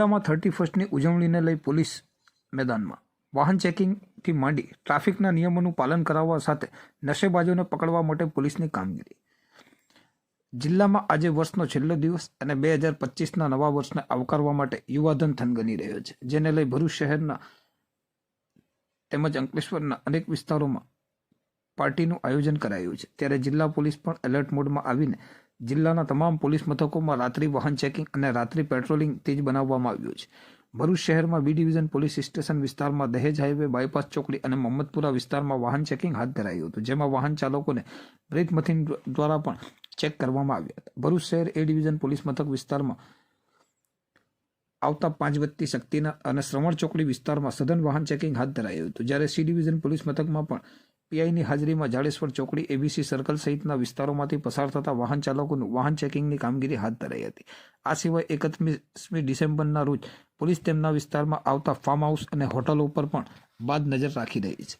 જિલ્લામાં થર્ટી ફર્સ્ટની ઉજવણીને લઈ પોલીસ મેદાનમાં. વાહન ચેકિંગથી માંડી ટ્રાફિકના નિયમોનું પાલન કરાવવા સાથે નશેબાજોને પકડવા માટે પોલીસની કામગીરી. જિલ્લામાં આજે વર્ષનો છેલ્લો દિવસ અને બે હજાર પચીસના નવા વર્ષને આવકારવા માટે યુવાધન થનગની રહ્યો છે, જેને લઈ ભરૂચ શહેરના તેમજ અંકલેશ્વરના અનેક વિસ્તારોમાં પાર્ટીનું આયોજન કરાયું છે. ત્યારે જિલ્લા પોલીસ પણ એલર્ટ મોડમાં આવીને જિલ્લાના તમામ પોલીસ મથકોમાં રાત્રિ વાહન ચેકિંગ અને રાત્રિ પેટ્રોલિંગ તેજ બનાવવામાં આવ્યું છે. ભરૂચ શહેરમાં બી ડિવિઝન પોલીસ સ્ટેશન વિસ્તારમાં દહેજ હાઈવે, બાયપાસ ચોકડી અને મોહમ્મદપુરા વિસ્તારમાં વાહન ચેકિંગ હાથ ધરાયું હતું, જેમાં વાહન ચાલકોને બ્રેક મશીન દ્વારા પણ ચેક કરવામાં આવ્યા હતા. ભરૂચ શહેર એ ડિવિઝન પોલીસ મથક વિસ્તારમાં આવતા પાંચ વત્તી શક્તિના અને શ્રવણ ચોકડી વિસ્તારમાં સઘન વાહન ચેકિંગ હાથ ધરાયું હતું. જ્યારે સી ડિવિઝન પોલીસ મથકમાં પણ પીઆઈની હાજરીમાં જાડેશ્વર ચોકડી એબીસી સર્કલ સહિતના વિસ્તારોમાંથી પસાર થતા વાહન ચાલકોનું વાહન ચેકિંગની કામગીરી હાથ ધરાઈ હતી. આ સિવાય એકત્રીસમી ડિસેમ્બરના રોજ પોલીસ તેમના વિસ્તારમાં આવતા ફાર્મ હાઉસ અને હોટલો ઉપર પણ બાદ નજર રાખી રહી છે.